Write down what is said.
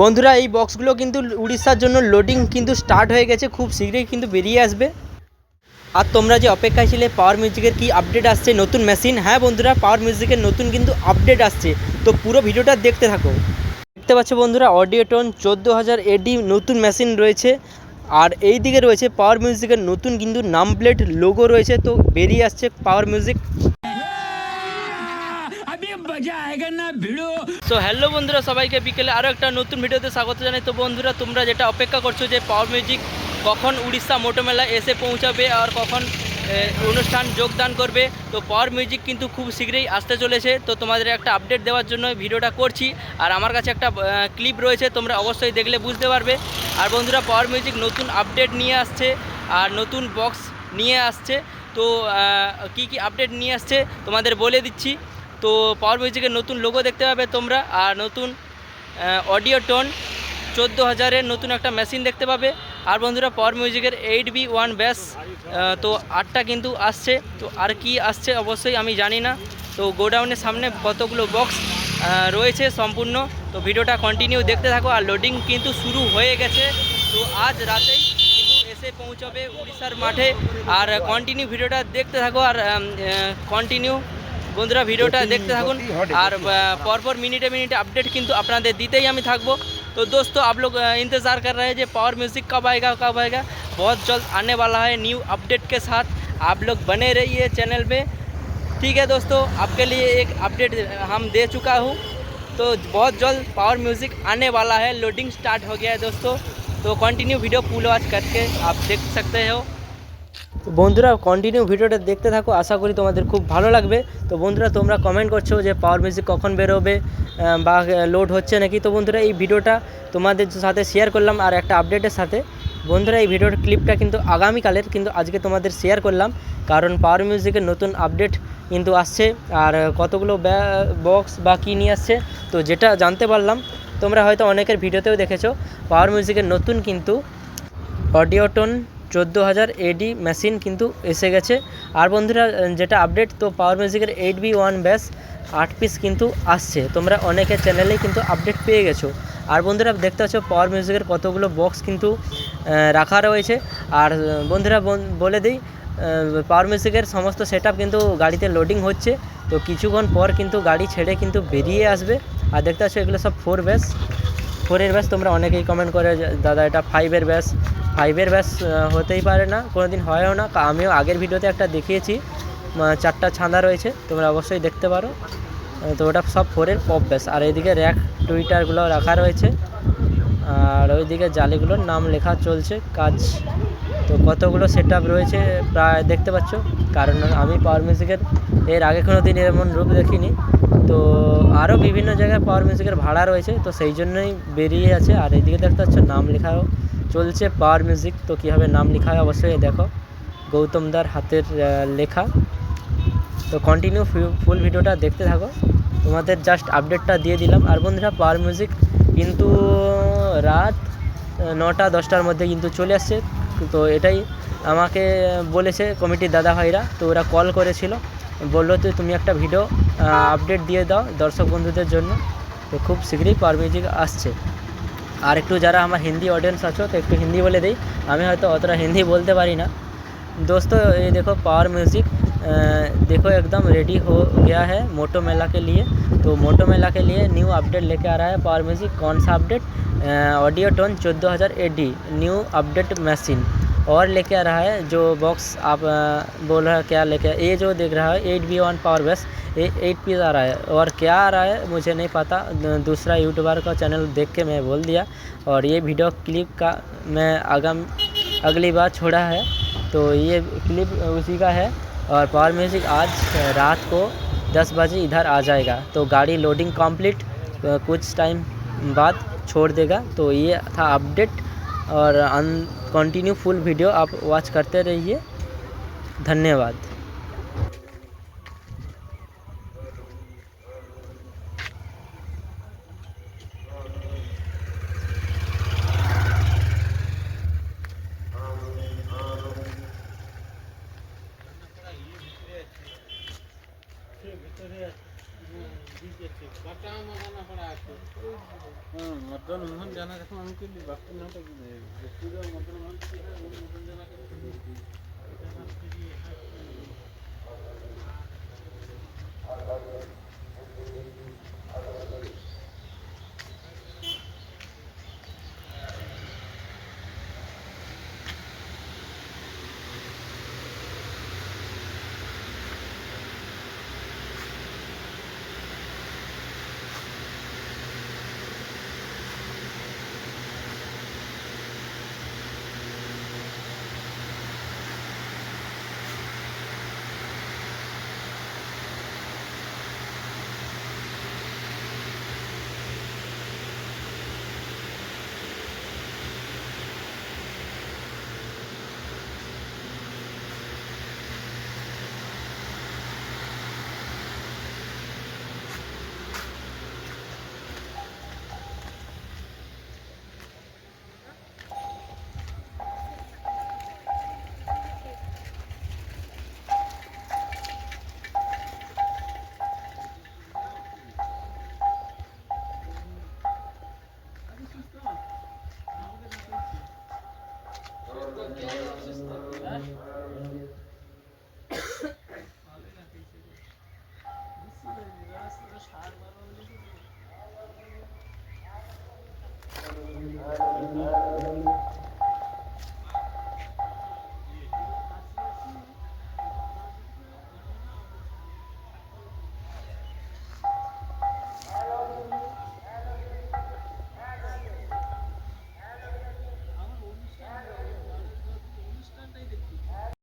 বন্ধুরা, এই বক্সগুলো কিন্তু উড়িষ্যার জন্য লোডিং কিন্তু স্টার্ট হয়ে গেছে। খুব শীঘ্রই কিন্তু বেরিয়ে আসবে। আর তোমরা যে অপেক্ষায় ছিলে পাওয়ার মিউজিকের কি আপডেট আসছে? নতুন মেশিন হ্যাঁ বন্ধুরা পাওয়ার মিউজিকের নতুন কিন্তু আপডেট আসছে। তো পুরো ভিডিওটা দেখতে থাকো। দেখতে পাচ্ছ বন্ধুরা অডিও টোন চোদ্দ হাজার এডি নতুন মেশিন রয়েছে। আর এই দিকে রয়েছে পাওয়ার মিউজিকের নতুন কিন্তু নাম প্লেট লোগো রয়েছে। তো বেরিয়ে আসছে পাওয়ার মিউজিক তো হ্যালো বন্ধুরা, সবাইকে বিকেলে আরও একটা নতুন ভিডিওতে স্বাগত জানাই। তো বন্ধুরা, তোমরা যেটা অপেক্ষা করছ যে পাওয়ার মিউজিক কখন উড়িষ্যা মোটো মেলা এসে পৌঁছাবে আর কখন অনুষ্ঠান যোগদান করবে, তো পাওয়ার মিউজিক কিন্তু খুব শীঘ্রই আসতে চলেছে। তো তোমাদের একটা আপডেট দেওয়ার জন্য ভিডিওটা করছি। আর আমার কাছে একটা ক্লিপ রয়েছে, তোমরা অবশ্যই দেখলে বুঝতে পারবে। আর বন্ধুরা পাওয়ার মিউজিক নতুন আপডেট নিয়ে আসছে, আর নতুন বক্স নিয়ে আসছে। তো কি কি আপডেট নিয়ে আসছে, তোমাদের বলে দিচ্ছি। তো পাওয়ার মিউজিকের নতুন লোগো দেখতে পাবে তোমরা আর নতুন অডিও টোন চোদ্দ হাজারের নতুন একটা মেশিন দেখতে পাবে। আর বন্ধুরা পাওয়ার মিউজিকের এইট বি ওয়ান ব্যাস তো আটটা কিন্তু আসছে। তো আর কি আসছে অবশ্যই আমি জানি না। তো গোডাউনের সামনে কতগুলো বক্স রয়েছে সম্পূর্ণ। তো ভিডিওটা কন্টিনিউ দেখতে থাকো। আর লোডিং কিন্তু শুরু হয়ে গেছে। তো আজ রাতেই কিন্তু এসে পৌঁছবে উড়িষ্যার মাঠে। আর কন্টিনিউ ভিডিওটা দেখতে থাকো। আর কন্টিনিউ বন্ধুরা ভিডিওটা দেখতে থাকুন আর আহ, পরপর मिनटे मिनटे अपडेट किंतु আপনাদের দিতেই আমি থাকবো तो दोस्तों आप लोग अ, इंतज़ार कर रहे हैं जो पावर म्यूज़िक कब आएगा कब आएगा बहुत जल्द आने वाला है न्यू अपडेट के साथ आप लोग बने रहिए चैनल पे ठीक है दोस्तों आपके लिए एक अपडेट हम दे चुका हूँ तो बहुत जल्द पावर म्यूज़िक आने वाला है लोडिंग स्टार्ट हो गया है दोस्तों तो कंटिन्यू वीडियो फुल वॉच करके आप देख सकते हो তো বন্ধুরা কন্টিনিউ ভিডিওটা দেখতে থাকো। আশা করি তোমাদের খুব ভালো লাগবে। তো বন্ধুরা, তোমরা কমেন্ট করছ যে পাওয়ার মিউজিক কখন বেরোবে বা লোড হচ্ছে নাকি? তো বন্ধুরা, এই ভিডিওটা তোমাদের সাথে শেয়ার করলাম আর একটা আপডেটের সাথে। বন্ধুরা, এই ভিডিওর ক্লিপটা কিন্তু আগামীকালের, কিন্তু আজকে তোমাদের শেয়ার করলাম। কারণ পাওয়ার মিউজিকের নতুন আপডেট কিন্তু আসছে। আর কতগুলো বক্স বা কী নিয়ে আসছে, তো যেটা জানতে পারলাম, তোমরা হয়তো অনেকের ভিডিওতেও দেখেছ। পাওয়ার মিউজিকের নতুন কিন্তু অডিওটোন চোদ্দ হাজার এডি মেশিন কিন্তু এসে গেছে। আর বন্ধুরা, যেটা আপডেট তো পাওয়ার মিউজিকের এইট বি ওয়ান ব্যাস আট পিস কিন্তু আসছে। তোমরা অনেকের চ্যানেলেই কিন্তু আপডেট পেয়ে গেছো। আর বন্ধুরা, দেখতে পাচ্ছ পাওয়ার মিউজিকের কতগুলো বক্স কিন্তু রাখা রয়েছে। আর বন্ধুরা, বন- বলে দিই পাওয়ার মিউজিকের সমস্ত সেট কিন্তু গাড়িতে লোডিং হচ্ছে। তো কিছুক্ষণ পর কিন্তু গাড়ি ছেড়ে কিন্তু বেরিয়ে আসবে। আর দেখতে পাচ্ছ, এগুলো সব ফোর ব্যাস। ফোরের ব্যাস তোমরা অনেকেই কমেন্ট করে দাদা, এটা ফাইভের ব্যাস। ফাইভের ব্যাস হতেই পারে না কোনো দিন হয়ও না। আমিও আগের ভিডিওতে একটা দেখিয়েছি চারটা ছাঁদা রয়েছে, তোমরা অবশ্যই দেখতে পারো। তো ওটা সব ফোরের পপ ব্যাস। আর এইদিকে র্যাক টুইটারগুলো রাখা রয়েছে। আর ওইদিকে জালিগুলোর নাম লেখা চলছে, কাজ। তো কতগুলো সেট রয়েছে, প্রায় দেখতে পাচ্ছ। কারণ আমি পাওয়ার মিউজিকের এর আগে কোনো দিন এমন রূপ দেখিনি। তো আরও বিভিন্ন জায়গায় পাওয়ার মিউজিকের ভাড়া রয়েছে, তো সেই জন্যই বেরিয়ে আছে। আর এইদিকে দেখতে পাচ্ছ, নাম লেখাও চলছে পাওয়ার মিউজিক তো কীভাবে নাম লেখা হয় অবশ্যই দেখো। গৌতমদার হাতের লেখা। তো কন্টিনিউ ফুল ভিডিওটা দেখতে থাকো। তোমাদের জাস্ট আপডেটটা দিয়ে দিলাম। আর বন্ধুরা পাওয়ার মিউজিক কিন্তু রাত নটা, দশটার মধ্যে কিন্তু চলে আসছে। তো এটাই আমাকে বলেছে কমিটির দাদা ভাইরা। তো ওরা কল করেছিল। বলল তো তুমি একটা ভিডিও আপডেট দিয়ে দাও দর্শক বন্ধুদের জন্য। তো খুব শীঘ্রই পাওয়ার মিউজিক আসছে। और एक जरा আমার हिंदी অডিয়েন্স আছো एक हिंदी হিন্দি বলে দিই। আমি হয়তো অতটা হিন্দি বলতে दोस्तों ये देखो पावर म्यूज़िक देखो एकदम रेडी हो गया है मोटो मेला के लिए तो मोटो मेला के लिए न्यू अपडेट लेके आ रहा है पावर म्यूज़िक कौन सा अपडेट ऑडियो टोन चौदह हज़ार न्यू अपडेट मशीन और लेके आ रहा है, जो बॉक्स आप बोल रहे क्या लेके ये जो देख रहा है eight B one power base ये एट पीस आ रहा है। और क्या आ रहा है, मुझे नहीं पता। दूसरा यूट्यूबर का चैनल देख के मैं बोल दिया। और ये वीडियो क्लिप का मैं आगम, अगली बार छोड़ा है। तो ये क्लिप उसी का है। और पावर म्यूज़िक आज रात को 10 बजे इधर आ जाएगा। तो गाड़ी लोडिंग कंप्लीट कुछ टाइम बाद छोड़ देगा। तो ये था अपडेट और कंटिन्यू फुल वीडियो आप वॉच करते रहिए। धन्यवाद। হুম, মতো জনমোহন জানা দেখো আমি করলি বাক্য নাটক মতন জনমোহন জানা সার